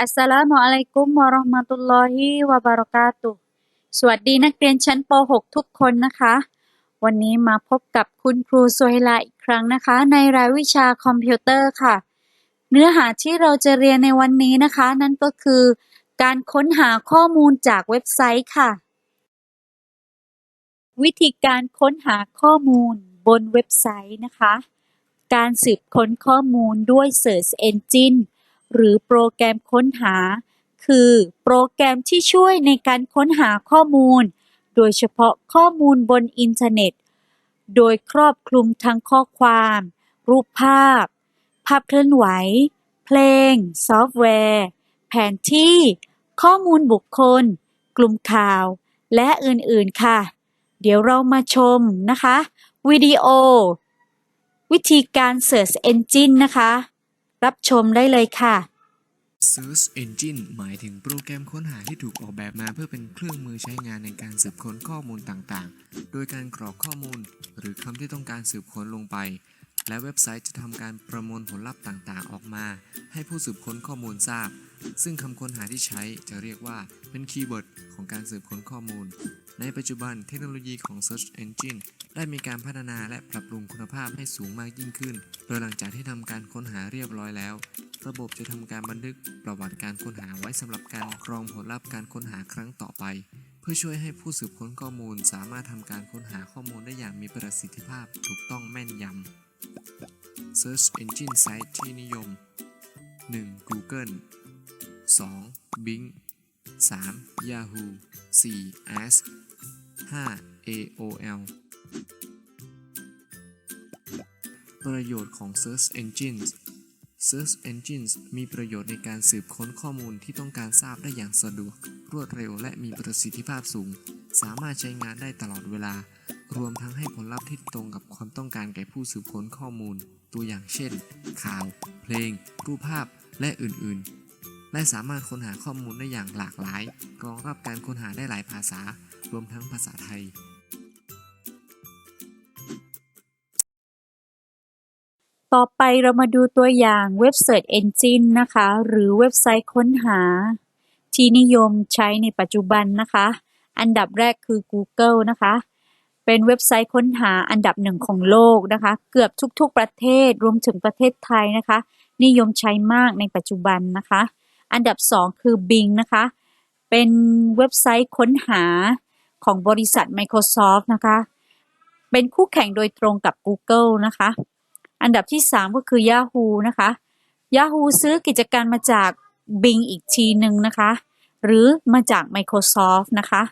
อัสสลามุอะลัยกุมวะราะห์มะตุลลอฮิวะบะเราะกาตุสวัสดีนักเรียนชั้นป .6 ทุกคนนะคะ วันนี้มาพบกับคุณครูสุไฮลาอีกครั้งนะคะ ในรายวิชาคอมพิวเตอร์ค่ะ เนื้อหาที่เราจะเรียนในวันนี้นะคะ นั่นก็คือ การค้นหาข้อมูลจากเว็บไซต์ค่ะ วิธีการค้นหาข้อมูลบนเว็บไซต์นะคะ การสืบค้นข้อมูลด้วย Search Engine หรือโปรแกรมค้นหา คือโปรแกรมที่ช่วยในการค้นหาข้อมูล โดยเฉพาะข้อมูลบนอินเทอร์เน็ต โดยครอบคลุมทั้งข้อความ รูปภาพ ภาพเคลื่อนไหว เพลง ซอฟต์แวร์ แผนที่ ข้อมูลบุคคล กลุ่มข่าว และอื่นๆค่ะ เดี๋ยวเรามาชมนะคะ วิดีโอ วิธีการ Search Engine นะคะ รับชมได้เลยค่ะ Search Engine หมายถึงโปรแกรมค้นหาที่ถูกออกแบบมาเพื่อเป็นเครื่องมือใช้งานในการสืบค้นข้อมูลต่างๆ โดยการกรอกข้อมูล หรือคำที่ต้องการสืบค้นลงไป และเว็บไซต์จะทำการประมวลผลลัพธ์ต่างๆ ออกมา ให้ผู้สืบค้นข้อมูลทราบ ซึ่งคำค้นหาที่ใช้จะเรียกว่าเป็นคีย์เวิร์ดของการสืบค้นข้อมูล ในปัจจุบันเทคโนโลยีของ Search Engine ได้มีการพัฒนาและปรับปรุงคุณภาพให้สูงมากยิ่งขึ้น โดยหลังจากที่ทำการค้นหาเรียบร้อยแล้ว ระบบจะทำการบันทึกประวัติการค้นหาไว้สำหรับการกรองผลลัพธ์การค้นหาครั้งต่อไป เพื่อช่วยให้ผู้สืบค้นข้อมูล สามารถทำการค้นหาข้อมูลได้อย่างมีประสิทธิภาพถูกต้องแม่นยำ Search Engine Site ที่นิยม 1. Google 2. Bing 3. Yahoo 4. Ask 5. AOL ประโยชน์ของ Search Engines Search Engines มีประโยชน์ในการสืบค้นข้อมูลที่ต้องการทราบได้อย่างสะดวก รวดเร็วและมีประสิทธิภาพสูง สามารถใช้งานได้ตลอดเวลา รวมทั้งให้ผลลัพธ์ที่ตรงกับความต้องการแก่ผู้สืบค้นข้อมูล ตัวอย่างเช่น ข่าว เพลง รูปภาพ และอื่น ๆ และสามารถค้นหาข้อมูลได้อย่างหลากหลายรองรับการค้นหาได้หลายภาษา รวมทั้งภาษาไทย ต่อไปเรามาดูตัวอย่างเว็บ Search Engine นะคะ หรือเว็บไซต์ค้นหา ที่นิยมใช้ในปัจจุบันนะคะ อันดับแรกคือ Google นะคะ เป็นเว็บไซต์ค้นหาอันดับหนึ่งของโลกนะคะ เกือบทุกๆประเทศรวมถึงประเทศไทยนะคะ นิยมใช้มากในปัจจุบันนะคะ อันดับสองคือ Bing นะคะ เป็นเว็บไซต์ค้นหาของบริษัท Microsoft นะคะ เป็นคู่แข่งโดยตรงกับ Google นะคะ อันดับที่ 3 ก็คือ Yahoo นะคะ Yahoo ซื้อกิจการมาจาก Bing อีกทีหนึ่งนะคะ หรือมาจาก Microsoft นะคะ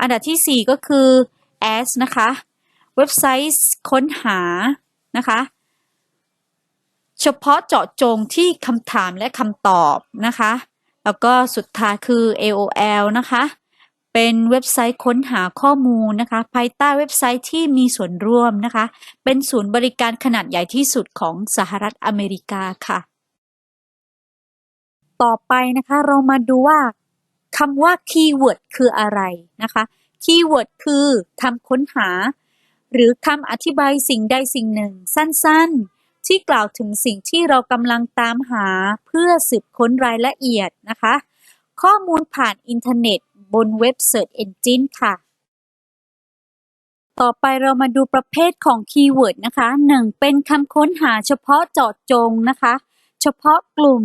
อันดับทีสี่4 ก็คือ Ask นะคะ เว็บไซต์ค้นหานะคะ เฉพาะเจาะจงที่คำถามและคำตอบนะคะ แล้วก็สุดท้ายคือ AOL นะคะ เป็นเว็บไซต์ค้นหาข้อมูลนะคะ ภายใต้เว็บไซต์ที่มีส่วนร่วมนะคะ เป็นศูนย์บริการขนาดใหญ่ที่สุดของสหรัฐอเมริกาค่ะ ต่อไปนะคะเรามาดูว่าคำว่าคีย์เวิร์ดคืออะไรนะคะคีย์เวิร์ดคือคำค้นหา หรือคำอธิบายสิ่งใดสิ่งหนึ่ง สั้นๆ ที่กล่าวถึงสิ่งที่เรากำลังตามหาเพื่อสืบค้นรายละเอียดนะคะ ข้อมูลผ่านอินเทอร์เน็ตบนเว็บ Search Engine ค่ะ ต่อไปเรามาดูประเภทของคีย์เวิร์ดนะคะ 1. เป็นคำค้นหาเฉพาะเจาะจงนะคะ เฉพาะกลุ่ม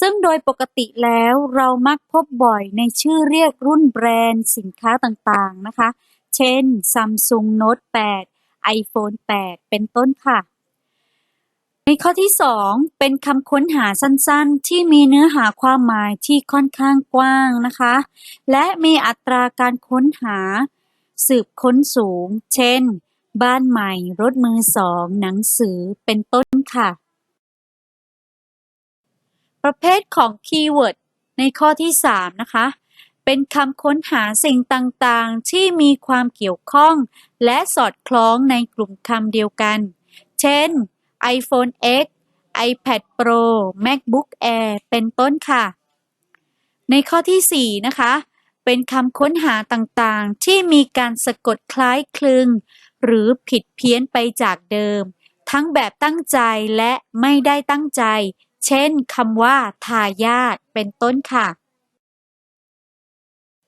ซึ่งโดยปกติแล้วเรามักพบบ่อยในชื่อเรียกรุ่นแบรนด์สินค้าต่างๆนะคะ เช่น Samsung Note 8 iPhone 8 เป็นต้นค่ะ ในข้อที่2เป็นคำค้นหาสั้นๆ ที่มีเนื้อหาความหมายที่ค่อนข้างกว้างนะคะ และมีอัตราการค้นหา สืบค้นสูง เช่น บ้านใหม่ รถมือสอง หนังสือ เป็นต้นค่ะ ประเภทของคีย์เวิร์ดในข้อที่3นะคะ เป็นคำค้นหาสิ่งต่างๆ ที่มีความเกี่ยวข้อง และสอดคล้องในกลุ่มคำเดียวกัน เช่น iPhone X iPad Pro MacBook Air เป็นต้นค่ะ ในข้อที่ 4 นะคะ เป็นคำค้นหาต่างๆ ที่มีการสะกดคล้ายคลึง หรือผิดเพี้ยนไปจากเดิม ทั้งแบบตั้งใจและไม่ได้ตั้งใจ เช่นคำว่าทายาทเป็นต้นค่ะ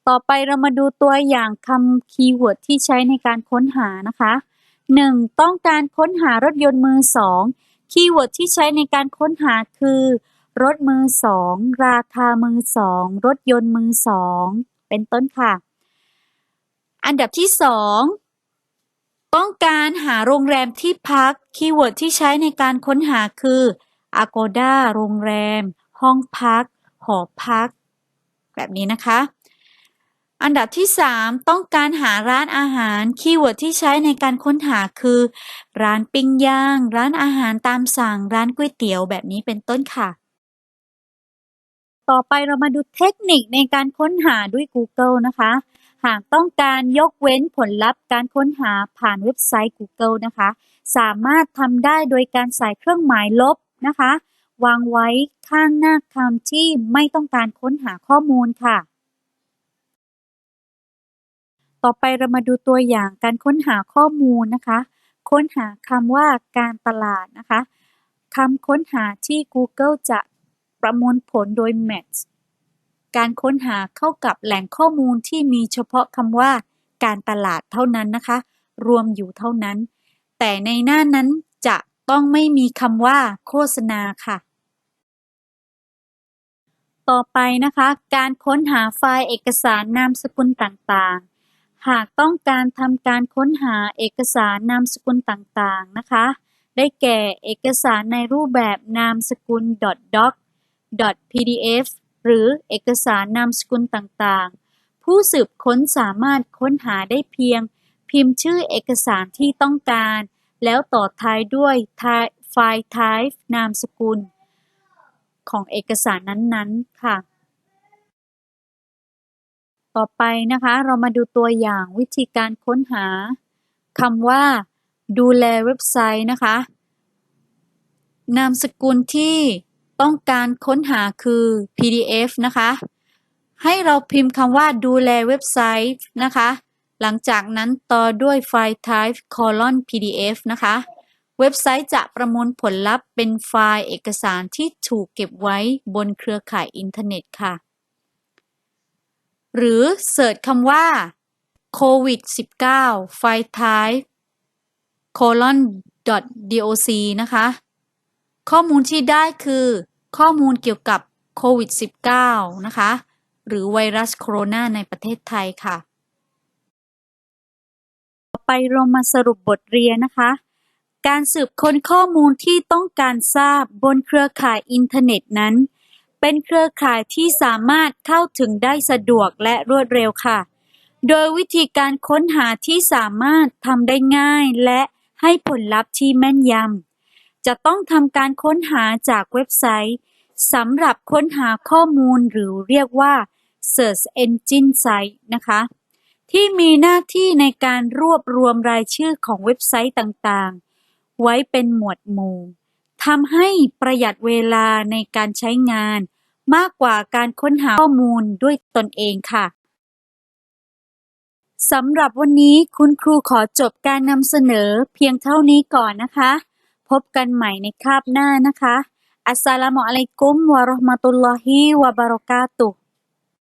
ต่อไปเรามาดูตัวอย่างคำคีย์เวิร์ดที่ใช้ในการค้นหานะคะ 1. ต้องการค้นหารถยนต์มือสอง คีย์เวิร์ดที่ใช้ในการค้นหาคือ รถมือสอง ราคามือสอง รถยนต์มือสอง เป็นต้นค่ะ อันดับที่สองต้องการหาโรงแรมที่พัก คีย์เวิร์ดที่ใช้ในการค้นหาคือ Agoda โรงแรม ห้องพัก หอพัก แบบนี้นะคะ อันดับที่ 3 ต้องการหาร้านอาหาร คีย์เวิร์ดที่ใช้ในการค้นหาคือ ร้านปิ้งย่าง ร้านอาหารตามสั่ง ร้านก๋วยเตี๋ยวแบบนี้เป็นต้นค่ะ ต่อไปเรามาดูเทคนิคในการค้นหาด้วย Google นะคะ หากต้องการยกเว้นผลลัพธ์การค้นหาผ่านเว็บไซต์ Google นะคะ สามารถทำได้โดยการใส่เครื่องหมายลบนะคะ วางไว้ข้างหน้าคำที่ไม่ต้องการค้นหาข้อมูลค่ะ ต่อไปเรามาดูตัวอย่างการค้นหาข้อมูลนะคะ ค้นหาคำว่าการตลาดนะคะคำค้นหาที่ Google จะประมวลผลโดย Match การค้นหาเข้ากับแหล่งข้อมูลที่มีเฉพาะคำว่าการตลาดเท่านั้นนะคะ รวมอยู่เท่านั้น แต่ในหน้านั้นจะต้องไม่มีคำว่าโฆษณาค่ะ ต่อไปนะคะ การค้นหาไฟล์เอกสารนามสกุลต่างๆ หากต้องการทำการค้นหาเอกสารนามสกุลต่างๆ นะคะ ได้แก่เอกสารในรูปแบบนามสกุล .doc .pdf หรือเอกสารนามสกุลต่างๆ ผู้สืบค้นสามารถค้นหาได้เพียง พิมพ์ชื่อเอกสารที่ต้องการ แล้วต่อท้ายด้วยไฟล์ type นามสกุล ของเอกสารนั้นๆ ค่ะ ต่อไปนะคะ เรามาดูตัวอย่างวิธีการค้นหาคำว่า ดูแลเว็บไซต์นะคะ นามสกุลที่ต้องการค้นหาคือ PDF นะคะ ให้เราพิมพ์คำว่าดูแลเว็บไซต์นะคะ หลังจากนั้นต่อด้วยไฟล์ type colon PDF นะคะ เว็บไซต์จะประมวลผลลัพธ์เป็นไฟล์เอกสารที่ถูกเก็บไว้บนเครือข่ายอินเทอร์เน็ตค่ะ หรือเสิร์ชคำว่า covid 19ไฟล์ type colon doc นะคะ ข้อมูลที่ได้คือข้อมูลเกี่ยวกับโควิด -19 นะคะ หรือไวรัสโคโรนาในประเทศไทยค่ะ ต่อไปเรามาสรุปบทเรียนนะคะ การสืบค้นข้อมูลที่ต้องการทราบบนเครือข่ายอินเทอร์เน็ตนั้น เป็นเครือข่ายที่สามารถเข้าถึงได้สะดวกและรวดเร็วค่ะ โดยวิธีการค้นหาที่สามารถทำได้ง่ายและให้ผลลัพธ์ที่แม่นยำ จะต้องทำการค้นหาจากเว็บไซต์สำหรับค้นหาข้อมูลหรือเรียกว่า Search Engine Site นะคะ ที่มีหน้าที่ในการรวบรวมรายชื่อของเว็บไซต์ต่างๆ ไว้เป็นหมวดหมู่ ทำให้ประหยัดเวลาในการใช้งาน มากกว่าการค้นหาข้อมูลด้วยตนเองค่ะ สำหรับวันนี้คุณครูขอจบการนำเสนอเพียงเท่านี้ก่อนนะคะ พบกันใหม่ในคาบหน้านะคะ อัสสลามุอะลัยกุมวะเราะห์มะตุลลอฮิวะบะเราะกาตุฮ์